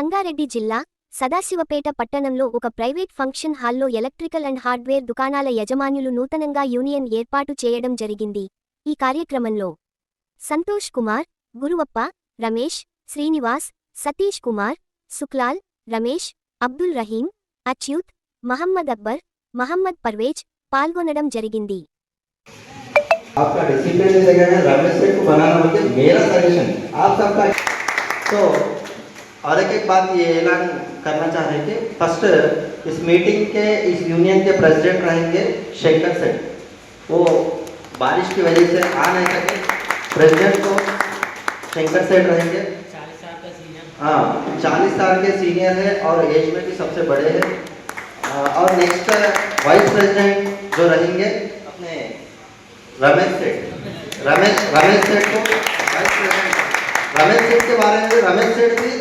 సంగారెడ్డి జిల్లా సదాశివపేట పట్టణంలో ఒక ప్రైవేట్ ఫంక్షన్ హాల్లో ఎలక్ట్రికల్ అండ్ హార్డ్వేర్ దుకాణాల యజమానులు నూతనంగా యూనియన్ ఏర్పాటు చేయడం జరిగింది ఈ కార్యక్రమంలో సంతోష్ కుమార్ గురువప్ప రమేష్ శ్రీనివాస్ సతీష్ కుమార్ సుక్లాల్ రమేష్ అబ్దుల్ రహీం అచ్యుత్ మహమ్మద్ అక్బర్ మహమ్మద్ పర్వేజ్ పాల్గొనడం జరిగింది आपका डिसिप्लिन इस जगह है रमेश सेठ को बनाना मुझे मेरा सजेशन आप सबका तो और एक एक बात ये ऐलान करना चाह रहे कि फ़र्स्ट इस मीटिंग के इस यूनियन के प्रेसिडेंट रहेंगे शंकर सेठ वो बारिश की वजह से आ नहीं सके। प्रेसिडेंट को शंकर सेठ रहेंगे। हाँ चालीस साल के सीनियर है और एज में भी सबसे बड़े हैं। और नेक्स्ट वाइस प्रेसिडेंट जो रहेंगे अपने रमेश सेठ रमेश रमेश सेठ को वाइस प्रेसिडेंट रमेश सेठ के बारे में रमेश सेठ भी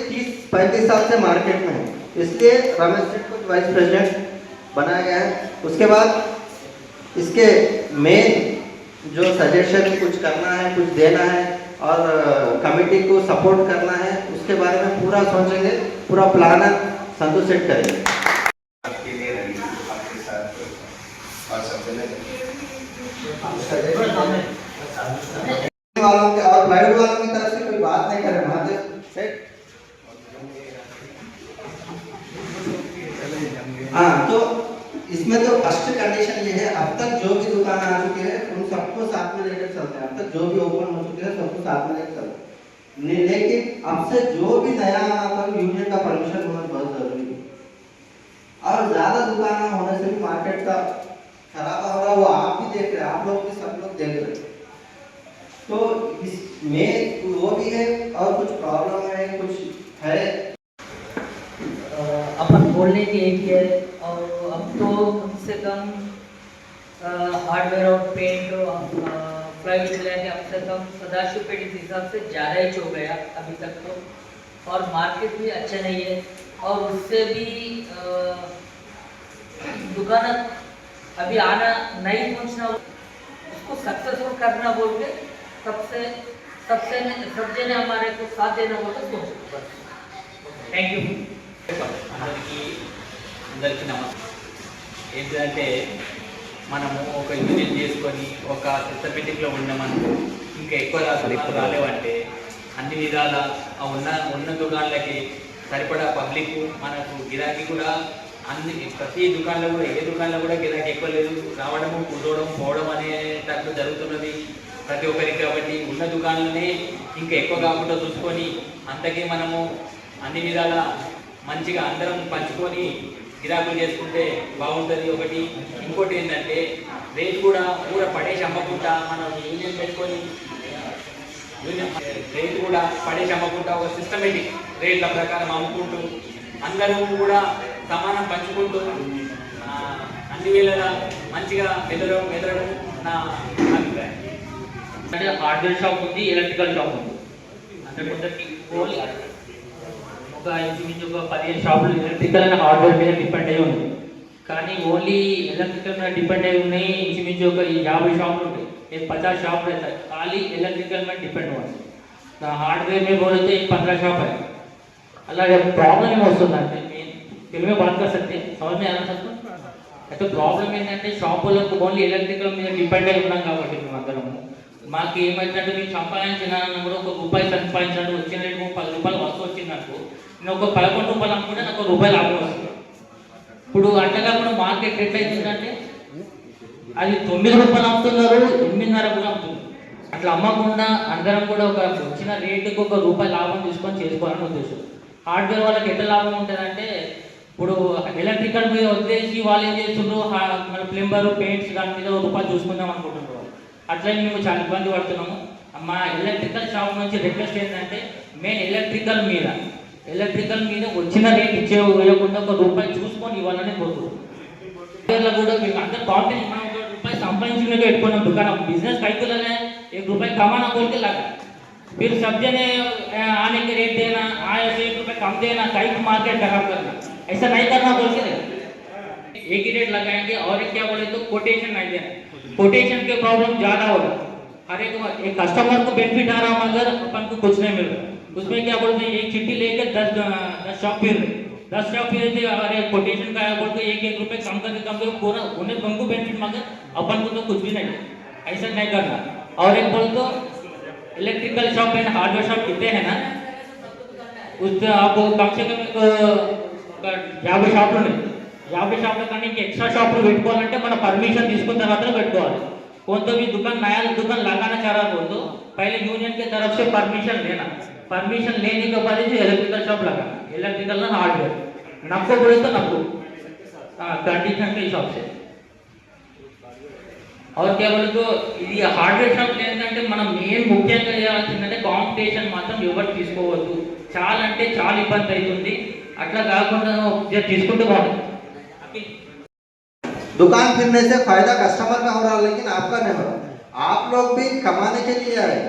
पैंतीस साल से मार्केट में है इसलिए रमेश सेठ को वाइस प्रेसिडेंट बनाया गया है उसके बाद इसके मेन जो सजेशन कुछ करना है कुछ देना है और कमेटी को सपोर्ट करना है उसके बारे में पूरा सोचेंगे पूरा प्लान संतोष सेठ करेंगे आपके लिए आपके साथ और सबसे वालों के और प्राइवेट वालों की तरफ़ से कोई बात नहीं करे महादेव सेठ हाँ तो इसमें तो फ़र्स्ट कंडीशन ये है, अब तक जो भी दुकान आ चुके हैं, उन सबको साथ में लेकर चलते हैं। अब तक जो भी ओपन हो चुके हैं, सबको साथ में लेकर चलते हैं। लेकिन अब से जो भी नया मतलब यूनियन का परमिशन होना बहुत ज़रूरी है। और ज़्यादा दुकान होने से भी मार्केट का खराब हो रहा है, वो आप भी देख रहे हैं, आप लोग भी सब लोग देख रहे हैं। तो इसमें वो भी है, और कुछ प्रॉब्लम है, कुछ है। अपन बोलने की एक ही है और अब तो कम से कम हार्डवेयर और पेंट प्राइवेट लेके कम से कम सदाशिव पेट इस हिसाब से ज़्यादा ही हो गया अभी तक तो। और मार्केट भी अच्छा नहीं है। और उससे भी दुकान अभी आना नहीं पहुँचना उसको सक्सेसफुल करना बोल के सबसे सबसे सब जने हमारे को साथ देना बोलते सोचो అందరికీ నమస్కారం. ఏంటంటే మనము ఒక యూనియన్ చేసుకొని ఒక సిస్టమేటిక్లో ఉన్నామనుకో ఇంకా ఎక్కువ రాష్ట్రాలు రాలేవంటే అన్ని విధాల ఆ ఉన్న ఉన్న దుకాణాలకి సరిపడా పబ్లిక్ మనకు గిరాకీ కూడా అన్ని ప్రతి దుకాణంలో కూడా ఏ దుకాణంలో కూడా గిరాకీ ఎక్కువ లేదు. రావడము కూర్చోవడం పోవడం అనేటట్లు జరుగుతున్నది ప్రతి ఒక్కరికి కాబట్టి. ఉన్న దుకాణాలనే ఇంకా ఎక్కువ కాకుండా చూసుకొని అంతకీ మనము అన్ని విధాల మంచిగా అందరం పంచుకొని గిరాకులు చేసుకుంటే బాగుంటుంది. ఒకటి ఇంకోటి ఏంటంటే రేట్ కూడా పూర పడేసి అమ్మకుండా మనం యూనియన్ పెట్టుకొని యూనియన్ రేట్ కూడా పడేసి అమ్మకుండా ఒక సిస్టమేటిక్ రేట్ల ప్రకారం అమ్ముకుంటూ అందరూ కూడా సమానం పంచుకుంటూ అన్ని వేళలా మంచిగా మెదలడం మెదలడం నా అభిప్రాయం. అంటే హార్డ్వేర్ షాప్ ఉంది ఎలక్ట్రికల్ షాప్ ఉంది. అంటే కొందరికి ఓన్లీ ఒక ఇంచుమించు ఒక పదిహేను షాపులు ఎలక్ట్రికల్ అండ్ హార్డ్వేర్ మీద డిపెండ్ అయి ఉంది కానీ ఓన్లీ ఎలక్ట్రికల్ మీద డిపెండ్ అయి ఉన్నాయి ఇంచుమించు ఒక యాభై షాపులు ఉంటాయి एक पचास शॉप रहता है खाली इलेक्ट्रिकल में डिपेंड हुआ है हार्डवेयर में बोले तो एक पंद्रह शॉप है అలాగే ప్రాబ్లం ఏమొస్తుందంటే మెయిన్ తెలుగు బాగా कर सकते हैं समझ में आना सबको అయితే ప్రాబ్లం ఏంటంటే షాపులకు ఓన్లీ ఎలక్ట్రికల్ మీద డిపెండ్ అయి ఉన్నాం కాబట్టి మేము అందరము మాకు ఏమైందంటే మేము సంపాదించిన కూడా ఒక రూపాయి సంపాదించినట్టు వచ్చిన రేటు పది రూపాయలు వస్తూ వచ్చిందనుకో నేను ఒక పదకొండు రూపాయలు అమ్ముకుంటే నాకు ఒక రూపాయలు లాభం వస్తుంది ఇప్పుడు అట్లా మార్కెట్ ఎట్లా అది తొమ్మిది రూపాయలు అమ్ముతున్నారు ఎనిమిదిన్నర కూడా అమ్ముతున్నారు. అట్లా అమ్మకుండా అందరం కూడా ఒక వచ్చిన రేటుకి ఒక రూపాయి లాభం తీసుకొని చేసుకోవాలని ఉద్దేశం. హార్డ్వేర్ వాళ్ళకి ఎట్లా లాభం ఉంటుందంటే ఇప్పుడు ఎలక్ట్రికల్ మీద వదిలేసి వాళ్ళు ఏం చేస్తున్నారు హా- మన ప్లంబర్ పెయింట్స్ దాని మీద ఒక రూపాయలు చూసుకుందాం అనుకుంటున్నారు అట్లనే మేము చాలా ఇబ్బంది పడుతున్నాము. మా ఎలక్ట్రికల్ షాప్ నుంచి రిక్వెస్ట్ ఏంటంటే మెయిన్ ఎలక్ట్రికల్ మీద. ఎలక్ట్రికల్ మీద వచ్చిన రేట్ ఇచ్చే వేయకుండా ఒక రూపాయి చూసుకొని ఇవ్వాలని కోరుతున్నాం పేర్లో కూడా మీకు అందరు కాంపిటీషన్ మనం ఒక रुपए संपादिंचने का इनको दुकान बिजनेस कैलकुलर है एक रुपए कमाना बोल के लगा फिर सब जने अ, आने के रेट देना आए से एक रुपए कम देना कई मार्केट खराब करना ऐसा नहीं करना बोल के लगा। एक ही रेट लगाएंगे और एक क्या बोले तो कोटेशन नहीं देना कोटेशन के प्रॉब्लम ज्यादा हो रहा है हर एक एक कस्टमर को बेनिफिट आ रहा मगर अपन को कुछ नहीं मिल रहा उसमें क्या बोलते हैं एक चिट्ठी लेकर दस दस शॉप फिर रहे दस शॉप फिर थे अरे कोटेशन का है बोलते एक एक रुपए कम करके कम करके पूरा उन्हें हमको बेनिफिट मांगे अपन को तो कुछ भी नहीं ऐसा नहीं करना और एक बोल तो electrical shop and hardware shop कितने हैं ना उस आप कम से कम ఒక యాభై షాపులు ఉన్నాయి యాభై షాపుల కానీ ఇంకా ఎక్స్ట్రా షాపులు పెట్టుకోవాలంటే మన పర్మిషన్ తీసుకున్న తర్వాత పెట్టుకోవాలి कौन तो भी दुकान नया दुकान लगाना चाह रहा हो तो पहले यूनियन के तरफ से परमिशन लेना परमिशन लेने के बाद ही इलेक्ट्रिकल शॉप लगाना इलेक्ट्रिकल ना हार्डवेयर नफको बोले तो नफको हाँ कंडीशन के हिसाब से और क्या बोले तो ఇది హార్డ్వేర్ షాప్ ఏంటంటే మనం మెయిన్ ముఖ్యంగా చేయాల్సిందంటే కాంపిటీషన్ మాత్రం ఎవరు తీసుకోవద్దు చాలా అంటే చాలా ఇబ్బంది అవుతుంది అట్లా కాకుండా జర తీసుకుంటూ బాగుంటుంది दुकान फिरने से फायदा कस्टमर का हो रहा है लेकिन आपका नहीं हो रहा आप लोग भी कमाने के लिए आए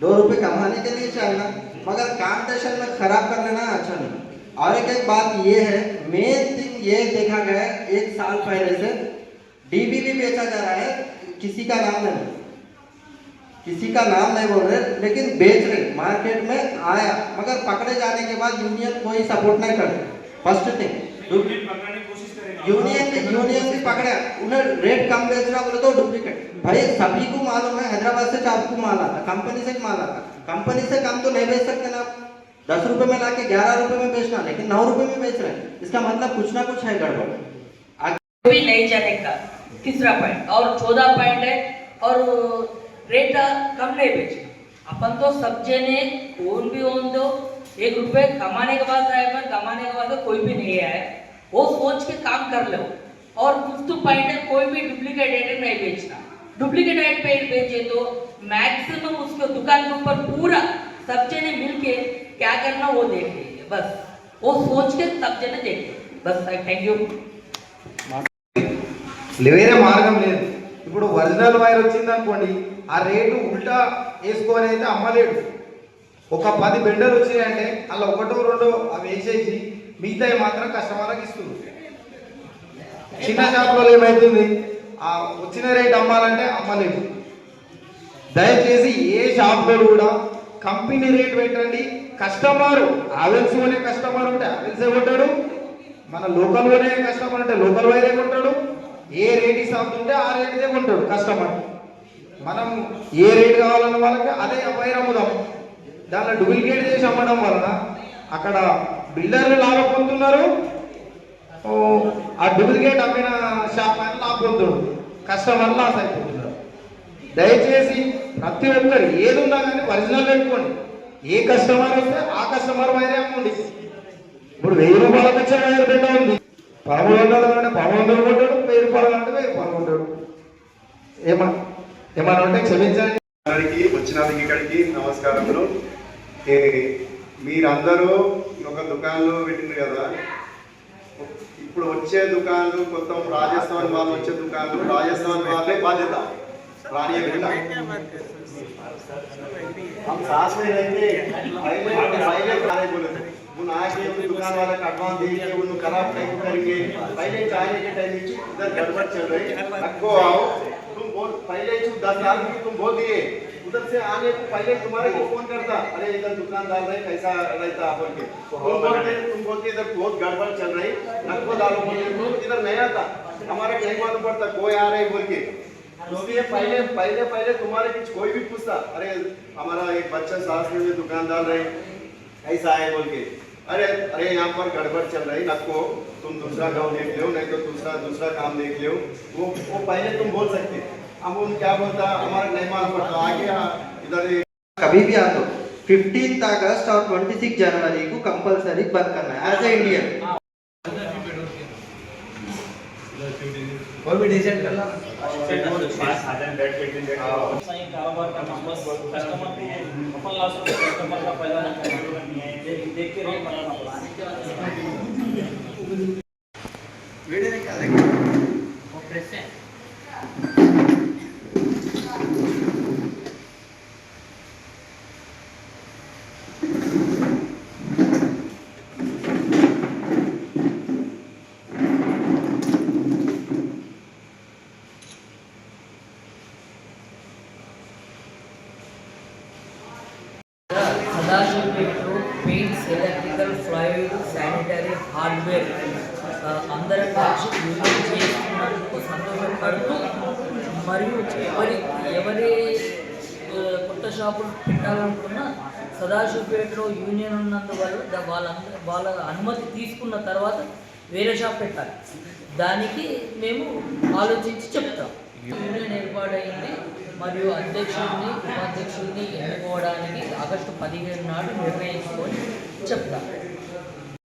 दो रुपए कमाने के लिए चलना, मगर कॉम्पिटिशन में खराब कर लेना अच्छा नहीं। और एक एक बात ये है मेन थिंग ये देखा गया है, एक साल पहले से डीबी भी बेचा जा रहा है, किसी का नाम नहीं। किसी का नाम नहीं बोल रहे, लेकिन बेच रहे मार्केट में आया, मगर पकड़े जाने के बाद यूनियन कोई सपोर्ट नहीं करते। फ़र्स्ट थिंग यूनियन यूनियन भी पकड़ा। उन्हें रेट कम बेच रहा, बोले तो डुप्लीकेट भाई, सभी को मालूम है, हैदराबाद से आपको माल आता कंपनी से माल आता। कंपनी से कम तो नहीं बेच सकते ना दस रुपए में लाके ग्यारह रुपए में बेचना, लेकिन नौ रुपए में बेच रहे इसका मतलब कुछ ना कुछ है गड़बड़। भी नहीं चलेगा तीसरा पॉइंट और चौदह पॉइंट है, और रेट कम नहीं बेचे अपन तो सब जने कौन भी होन दो। एक रुपए कमाने के बाद आए, पर कमाने के बाद कोई भी नहीं आए वो सोच के काम कर लो और फिफ्थ पॉइंट है कोई भी डुप्लीकेट आइटम नहीं बेचना डुप्लीकेट आइटम बेचे तो मैक्सिमम उसके दुकान के ऊपर पूरा सब जने मिलके क्या करना वो देख लीजिए बस वो सोच के सब जने देखे बस थैंक यू వేరే మార్గం లేదు ఇప్పుడు ఒరిజినల్ వైర్ వచ్చింది అనుకోండి ఆ రేటు ఉల్టా వేసుకొని అయితే అమ్మలేడు ఒక పది బెండలు వచ్చినాయంటే అలా ఒకటో రెండో అవి వేసేసి మిగతాయి మాత్రం కస్టమర్లకు ఇస్తుంది చిన్న షాపులో ఏమవుతుంది ఆ వచ్చిన రేట్ అమ్మాలంటే అమ్మలేదు. దయచేసి ఏ షాప్లో కూడా కంపెనీ రేట్ పెట్టండి. కస్టమర్ ఆవెల్స్ అనే కస్టమర్ ఉంటే ఆవెల్సే కొంటాడు. మన లోకల్లోనే కస్టమర్ అంటే లోకల్ వైరే కొంటాడు. ఏ రేట్ షాప్ ఉంటే ఆ రేట్దే కొంటాడు కస్టమర్. మనం ఏ రేట్ కావాలన్న వాళ్ళకి అదే వైర్ అమ్ముదాం. దాంట్లో డూప్లికేట్ చేసి అమ్మడం వలన అక్కడ బిల్డర్లు లాభం పొందుతున్నారు ఆ డూప్లికేట్ అమ్మిన షాప్ ఆయన లాభం పొందుతాడు కస్టమర్ లాస్ అయిపోతున్నారు. దయచేసి ప్రతి ఒక్కరు ఏది ఉన్నా కానీ ఒరిజినల్ పెట్టుకోండి. ఏ కస్టమర్ వస్తే ఆ కస్టమర్ వైరే అమ్మండి. ఇప్పుడు వెయ్యి రూపాయల వచ్చే వైర్ పెట్ట. ఉంది పదమూడు వందలు అంటే పదమూడు వందలు కొంటాడు వెయ్యి రూపాయలు అంటే వెయ్యి రూపాయలు కొంటాడు ఏమన్నా ఏమన్నా ఉంటే క్షమించండి. అందరికి వచ్చినందుకు ఇక్కడికి నమస్కారములు. మీరందరూ ఒక దుకాణంలో పెట్టింది కదా ఇప్పుడు వచ్చే దుకాణాలు కొత్త రాజస్థాన్ వాళ్ళు వచ్చే దుకాణాలు రాజస్థాన్ వాళ్ళే బాధ్యత రానియకుండా हम साथ में रहते पहले पहले खाने बोले थे उन आके उन दुकान वाला का एडवांस दे के उन खराब नहीं करेंगे पहले चाहने के टाइम में इधर गड़बड़ चल रही रखो आओ तुम बोल पहले ही दस लाख की तुम बोल दिए उधर से आने को पहले तुम्हारे को फ़ोन करता। अरे इधर दुकानदार रहे कैसा रहता बोल के। तुम बोलते तुम बोलते इधर बहुत गड़बड़ चल रही रखो डालो बोलते इधर नहीं आता। हमारा नहीं मालूम पड़ता कोई आ रहे बोल के। इसलिए पहले पहले पहले तुम्हारे कुछ कोई भी पूछता अरे हमारा एक बच्चा सास में दुकानदार रहे ऐसा है बोल के। अरे अरे यहाँ पर गड़बड़ चल रही नको तुम दूसरा गाँव देख लो नहीं तो दूसरा दूसरा काम देख लो वो वो पहले तुम बोल सकते। अब उन क्या बोलता हमारा नहीं मालूम पड़ता आगे हाँ, इधर कभी भी आ दो फिफ्टीन अगस्त और ट्वेंटी सिक्स जनवरी को कंपलसरी बंद करना है एज ए इंडियन कोई भी डिसाइड कर सही कारोबार का बस कस्टमर अपन कस्टमर का है। देख देख के रेट बनाना శానిటరీ అందరం కలిసి యూనియన్ చేస్తున్నందుకు సంతోషపడుతూ మరియు ఎవరి ఎవరి కొత్త షాపులు పెట్టాలనుకున్నా సదాశివపేటలో యూనియన్ ఉన్నందువల్ల వాళ్ళందరూ వాళ్ళ అనుమతి తీసుకున్న తర్వాత వేరే షాప్ పెట్టాలి. దానికి మేము ఆలోచించి చెప్తాం. యూనియన్ ఏర్పాటైంది మరియు అధ్యక్షుడిని ఉపాధ్యక్షుడిని ఎన్నుకోవడానికి ఆగస్టు పదిహేను నాడు నిర్ణయించుకొని చెప్తాం.